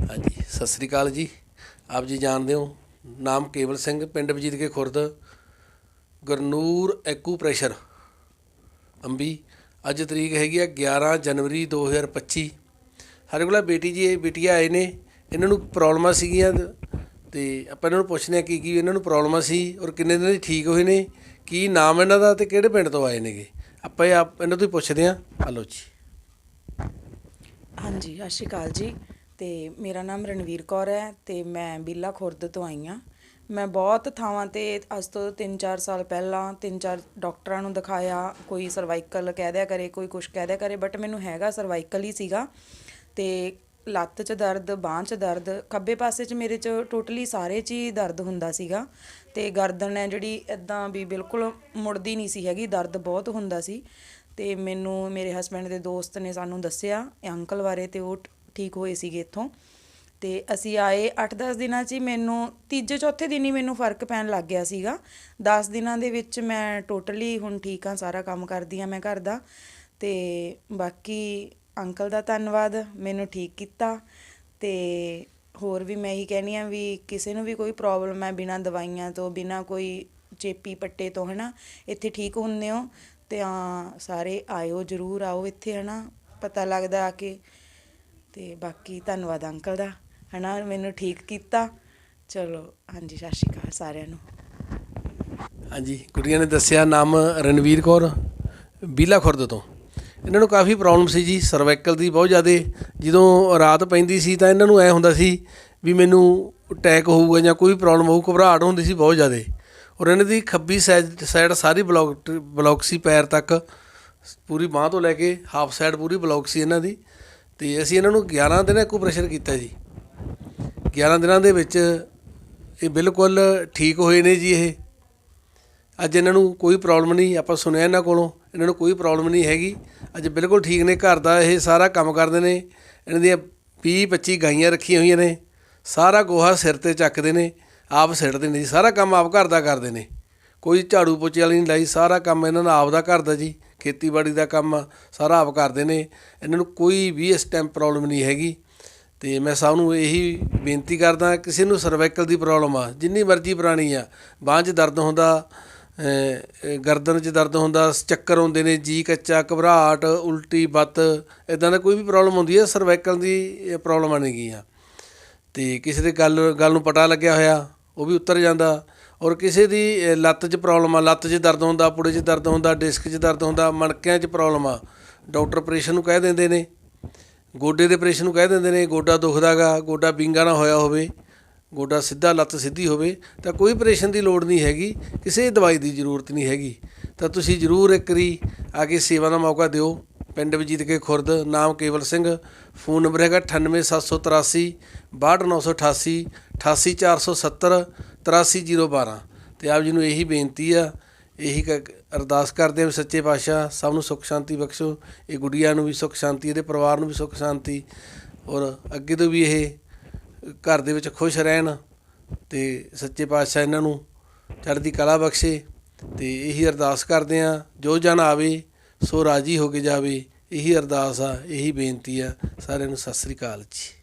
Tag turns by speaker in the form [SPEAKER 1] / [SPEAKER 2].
[SPEAKER 1] ਹਾਂਜੀ, ਸਤਿ ਸ੍ਰੀ ਅਕਾਲ ਜੀ। ਆਪ ਜੀ ਜਾਣਦੇ ਹੋ, ਨਾਮ ਕੇਵਲ ਸਿੰਘ, ਪਿੰਡ ਵਜੀਦ ਕੇ ਖੁਰਦ, ਗੁਰਨੂਰ ਐਕੂਪ੍ਰੈਸ਼ਰ ਅੰਬੀ। ਅੱਜ ਤਰੀਕ ਹੈਗੀ ਆ 11 ਜਨਵਰੀ 2025 ਸਾਡੇ ਕੋਲ ਬੇਟੀ ਜੀ, ਇਹ ਬਿਟੀਆ ਆਏ ਨੇ, ਇਹਨਾਂ ਨੂੰ ਪ੍ਰੋਬਲਮਾਂ ਸੀਗੀਆਂ ਤੇ ਆਪਾਂ ਇਹਨਾਂ ਨੂੰ ਪੁੱਛਦੇ ਆ ਕੀ ਕੀ ਇਹਨਾਂ ਨੂੰ ਪ੍ਰੋਬਲਮਾਂ ਸੀ ਔਰ ਕਿੰਨੇ ਦਿਨ 'ਚ ਠੀਕ ਹੋਏ ਨੇ, ਕੀ ਨਾਮ ਇਹਨਾਂ ਦਾ ਤੇ ਕਿਹੜੇ ਪਿੰਡ ਤੋਂ ਆਏ ਨੇਗੇ। ਆਪਾਂ ਇਹ ਆਪ, ਇਹਨਾਂ ਤੋਂ ਹੀ ਪੁੱਛਦੇ ਆ ਹਲੋ ਜੀ।
[SPEAKER 2] ਹਾਂਜੀ, ਸਤਿ ਸ਼੍ਰੀ ਅਕਾਲ ਜੀ। ਅਤੇ ਮੇਰਾ ਨਾਮ ਰਣਵੀਰ ਕੌਰ ਹੈ ਅਤੇ ਮੈਂ ਬੀਲਾ ਖੁਰਦ ਤੋਂ ਆਈ ਹਾਂ। ਮੈਂ ਬਹੁਤ ਥਾਵਾਂ ਤੇ ਅੱਜ ਤੋਂ 3-4 ਸਾਲ ਪਹਿਲਾਂ 3-4 ਡਾਕਟਰਾਂ ਨੂੰ ਦਿਖਾਇਆ, ਕੋਈ ਸਰਵਾਈਕਲ ਕਹਿ ਦਿਆ ਕਰੇ, ਕੋਈ ਕੁਛ ਕਹਿ ਦਿਆ ਕਰੇ ਬਟ ਮੈਨੂੰ ਹੈਗਾ ਸਰਵਾਈਕਲ ਹੀ ਸੀਗਾ ਅਤੇ ਲੱਤ 'ਚ ਦਰਦ, ਬਾਂਹ 'ਚ ਦਰਦ, ਖੱਬੇ ਪਾਸੇ 'ਚ ਮੇਰੇ 'ਚ ਟੋਟਲੀ ਸਾਰੇ 'ਚ ਹੀ ਦਰਦ ਹੁੰਦਾ ਸੀਗਾ ਤੇ ਗਰਦਨ ਹੈ ਜਿਹੜੀ ਇਦਾਂ ਵੀ ਬਿਲਕੁਲ ਮੁੜਦੀ ਨਹੀਂ ਸੀ ਹੈਗੀ, ਦਰਦ ਬਹੁਤ ਹੁੰਦਾ ਸੀ ਤੇ ਮੈਨੂੰ ਮੇਰੇ ਹਸਬੰਡ ਦੇ ਦੋਸਤ ਨੇ ਸਾਨੂੰ ਦੱਸਿਆ ਅੰਕਲ ਬਾਰੇ ਤੇ ਉਹ ਠੀਕ ਹੋਏ ਸੀਗੇ ਇੱਥੋਂ। ਤੇ ਅਸੀਂ ਆਏ 8-10 ਦਿਨਾਂ 'ਚ ਹੀ ਮੈਨੂੰ, ਤੀਜੇ ਚੌਥੇ ਦਿਨ ਹੀ ਮੈਨੂੰ ਫ਼ਰਕ ਪੈਣ ਲੱਗ ਗਿਆ ਸੀਗਾ। 10 ਦਿਨਾਂ ਦੇ ਵਿੱਚ ਮੈਂ ਟੋਟਲੀ ਹੁਣ ਠੀਕ ਹਾਂ, ਸਾਰਾ ਕੰਮ ਕਰਦੀ ਹਾਂ ਮੈਂ ਘਰ ਦਾ। ਤੇ ਬਾਕੀ ਅੰਕਲ ਦਾ ਧੰਨਵਾਦ, ਮੈਨੂੰ ਠੀਕ ਕੀਤਾ। ਤੇ ਹੋਰ ਵੀ ਮੈਂ ਇਹੀ ਕਹਿਣੀ ਆ ਵੀ ਕਿਸੇ ਨੂੰ ਵੀ ਕੋਈ ਪ੍ਰੋਬਲਮ ਹੈ ਬਿਨਾਂ ਦਵਾਈਆਂ ਤੋਂ, ਬਿਨਾਂ ਕੋਈ ਚੇਪੀ ਪੱਟੇ ਤੋਂ, ਹਨਾ, ਇੱਥੇ ਠੀਕ ਹੁੰਦੇ ਹੋ। ਤੇ ਆ ਸਾਰੇ ਆਇਓ, ਜਰੂਰ ਆਓ ਇੱਥੇ, ਹਨਾ। ਪਤਾ ਲੱਗਦਾ ਆ ਕੇ ਅਤੇ ਬਾਕੀ ਧੰਨਵਾਦ ਅੰਕਲ ਦਾ ਹੈ ਨਾ ਮੈਨੂੰ ਠੀਕ ਕੀਤਾ। ਚਲੋ, ਹਾਂਜੀ, ਸਤਿ ਸ਼੍ਰੀ ਅਕਾਲ ਸਾਰਿਆਂ ਨੂੰ।
[SPEAKER 1] ਹਾਂਜੀ ਕੁੜੀਆਂ ਨੇ ਦੱਸਿਆ, ਨਾਮ ਰਣਵੀਰ ਕੌਰ, ਬੀਲਾ ਖੁਰਦ ਤੋਂ। ਇਹਨਾਂ ਨੂੰ ਕਾਫੀ ਪ੍ਰੋਬਲਮ ਸੀ ਜੀ ਸਰਵਾਈਕਲ ਦੀ ਬਹੁਤ ਜ਼ਿਆਦਾ। ਜਦੋਂ ਰਾਤ ਪੈਂਦੀ ਸੀ ਤਾਂ ਇਹਨਾਂ ਨੂੰ ਐ ਹੁੰਦਾ ਸੀ ਵੀ ਮੈਨੂੰ ਅਟੈਕ ਹੋਊਗਾ ਜਾਂ ਕੋਈ ਪ੍ਰੋਬਲਮ ਹੋਊ, ਘਬਰਾਹਟ ਹੁੰਦੀ ਸੀ ਬਹੁਤ ਜ਼ਿਆਦਾ। ਔਰ ਇਹਨਾਂ ਦੀ ਖੱਬੀ ਸਾਈਡ ਸਾਈਡ ਸਾਰੀ ਬਲੌਕ ਬਲੌਕ ਸੀ, ਪੈਰ ਤੱਕ। ਪੂਰੀ ਬਾਹ ਤੋਂ ਲੈ ਕੇ ਹਾਫ ਸਾਈਡ ਪੂਰੀ ਬਲੌਕ ਸੀ ਇਹਨਾਂ ਦੀ। ਤੇ ਅਸੀਂ ਇਹਨਾਂ ਨੂੰ 11 ਦਿਨ ਪ੍ਰੈਸ਼ਰ ਕੀਤਾ ਜੀ। 11 ਦਿਨਾਂ ਦੇ ਵਿੱਚ ਇਹ ਬਿਲਕੁਲ ਠੀਕ ਹੋਏ ਨੇ ਜੀ ਇਹ। ਅੱਜ ਇਹਨਾਂ ਨੂੰ ਕੋਈ ਪ੍ਰੋਬਲਮ ਨਹੀਂ, ਆਪਾਂ ਸੁਣਿਆ ਇਹਨਾਂ ਕੋਲੋਂ, ਇਹਨਾਂ ਨੂੰ ਕੋਈ ਪ੍ਰੋਬਲਮ ਨਹੀਂ ਹੈਗੀ। ਅੱਜ ਬਿਲਕੁਲ ਠੀਕ ਨੇ, ਘਰ ਦਾ ਇਹ ਸਾਰਾ ਕੰਮ ਕਰਦੇ ਨੇ। ਇਹਨਾਂ ਦੀਆਂ 20 25 ਗਾਈਆਂ ਰੱਖੀਆਂ ਹੋਈਆਂ ਨੇ। ਸਾਰਾ ਗੋਹਾ ਸਿਰ ਤੇ ਚੱਕਦੇ ਨੇ, ਆਪ ਸਿੱਟਦੇ ਨੇ ਜੀ। ਸਾਰਾ ਕੰਮ ਆਪ ਘਰ ਦਾ ਕਰਦੇ ਨੇ। ਕੋਈ ਝਾੜੂ ਪੋਚੇ ਵਾਲੀ ਨਹੀਂ ਲਾਈ, ਸਾਰਾ ਕੰਮ ਇਹਨਾਂ ਦਾ ਆਪ ਦਾ ਘਰ ਦਾ ਜੀ। ਖੇਤੀਬਾੜੀ ਦਾ ਕੰਮ ਸਾਰਾ ਆਪ ਕਰਦੇ ਨੇ। ਇਹਨਾਂ ਨੂੰ ਕੋਈ ਵੀ ਇਸ ਟਾਈਮ ਪ੍ਰੋਬਲਮ ਨਹੀਂ ਹੈਗੀ। ਤੇ ਮੈਂ ਸਭ ਨੂੰ ਇਹੀ ਬੇਨਤੀ ਕਰਦਾ, ਕਿਸੇ ਨੂੰ ਸਰਵਾਈਕਲ ਦੀ ਪ੍ਰੋਬਲਮ ਆ, ਜਿੰਨੀ ਮਰਜ਼ੀ ਪੁਰਾਣੀ ਆ, ਬਾਂਹ 'ਚ ਦਰਦ ਹੁੰਦਾ ਗਰਦਨ 'ਚ ਦਰਦ ਹੁੰਦਾ, ਚੱਕਰ ਹੁੰਦੇ ਨੇ, ਜੀ ਕੱਚਾ, ਘਬਰਾਹਟ, ਉਲਟੀ, ਬੱਤ ਇਦਾਂ ਦਾ ਕੋਈ ਵੀ ਪ੍ਰੋਬਲਮ ਹੁੰਦੀ ਹੈ ਸਰਵਾਈਕਲ ਦੀ ਪ੍ਰੋਬਲਮ ਆਣਗੀਆਂ ਤੇ ਕਿਸੇ ਦੇ ਗੱਲ ਗੱਲ ਨੂੰ ਪਤਾ ਲੱਗਿਆ ਹੋਇਆ ਉਹ ਵੀ ਉਤਰ ਜਾਂਦਾ। ਔਰ ਕਿਸੇ ਦੀ ਲੱਤ 'ਚ ਪ੍ਰੋਬਲਮ ਆ, ਲੱਤ 'ਚ ਦਰਦ ਹੁੰਦਾ, ਪੁੜੇ 'ਚ ਦਰਦ ਹੁੰਦਾ ਡਿਸਕ 'ਚ ਦਰਦ ਹੁੰਦਾ, ਮਣਕਿਆਂ 'ਚ ਪ੍ਰੋਬਲਮ ਆ। ਡਾਕਟਰ ਆਪਰੇਸ਼ਨ ਨੂੰ ਕਹਿ ਦਿੰਦੇ ਨੇ। ਗੋਡੇ ਦੇ ਆਪਰੇਸ਼ਨ ਨੂੰ ਕਹਿ ਦਿੰਦੇ ਨੇ, ਗੋਡਾ ਦੁਖਦਾਗਾ ਗੋਡਾ ਵਿੰਗਾ ਨਾ ਹੋਇਆ ਹੋਵੇ, ਗੋਡਾ ਸਿੱਧਾ ਲੱਤ ਸਿੱਧੀ ਹੋਵੇ, ਤਾਂ ਕੋਈ ਆਪਰੇਸ਼ਨ ਦੀ ਲੋੜ ਨਹੀਂ ਹੈਗੀ, ਕਿਸੇ ਦਵਾਈ ਦੀ ਜ਼ਰੂਰਤ ਨਹੀਂ ਹੈਗੀ। ਤਾਂ ਤੁਸੀਂ ਜ਼ਰੂਰ ਇੱਕ ਵਾਰੀ ਆ ਕੇ ਸੇਵਾ ਦਾ ਮੌਕਾ ਦਿਓ। ਪਿੰਡ ਵਜੀਦ ਕੇ ਖੁਰਦ, ਨਾਮ ਕੇਵਲ ਸਿੰਘ, ਫੋਨ ਨੰਬਰ ਹੈਗਾ 98783 62988 88470 83012 ਤੇ ਆਪ ਜੀ ਨੂੰ ਇਹੀ ਬੇਨਤੀ ਆ, ਇਹੀ ਕ- ਅਰਦਾਸ ਕਰਦੇ ਹਾਂ ਵੀ ਸੱਚੇ ਪਾਤਸ਼ਾਹ ਸਭ ਨੂੰ ਸੁੱਖ ਸ਼ਾਂਤੀ ਬਖਸ਼ੋ, ਇਹ ਗੁੜੀਆ ਨੂੰ ਵੀ ਸੁੱਖ ਸ਼ਾਂਤੀ, ਇਹਦੇ ਪਰਿਵਾਰ ਨੂੰ ਵੀ ਸੁੱਖ ਸ਼ਾਂਤੀ, ਔਰ ਅੱਗੇ ਤੋਂ ਵੀ ਇਹ ਘਰ ਦੇ ਵਿੱਚ ਖੁਸ਼ ਰਹਿਣ ਤੇ ਸੱਚੇ ਪਾਤਸ਼ਾਹ ਇਹਨਾਂ ਨੂੰ ਚੜ੍ਹਦੀ ਕਲਾ ਬਖਸ਼ੇ, ਤੇ ਇਹੀ ਅਰਦਾਸ ਕਰਦੇ ਹਾਂ ਜੋ ਜਨ ਆਵੇ ਸੋ ਰਾਜੀ ਹੋ ਕੇ ਜਾਵੇ, ਇਹੀ ਅਰਦਾਸ ਆ, ਇਹੀ ਬੇਨਤੀ ਆ, ਸਾਰਿਆਂ ਨੂੰ ਸਤਿ ਸ੍ਰੀ ਅਕਾਲ ਜੀ।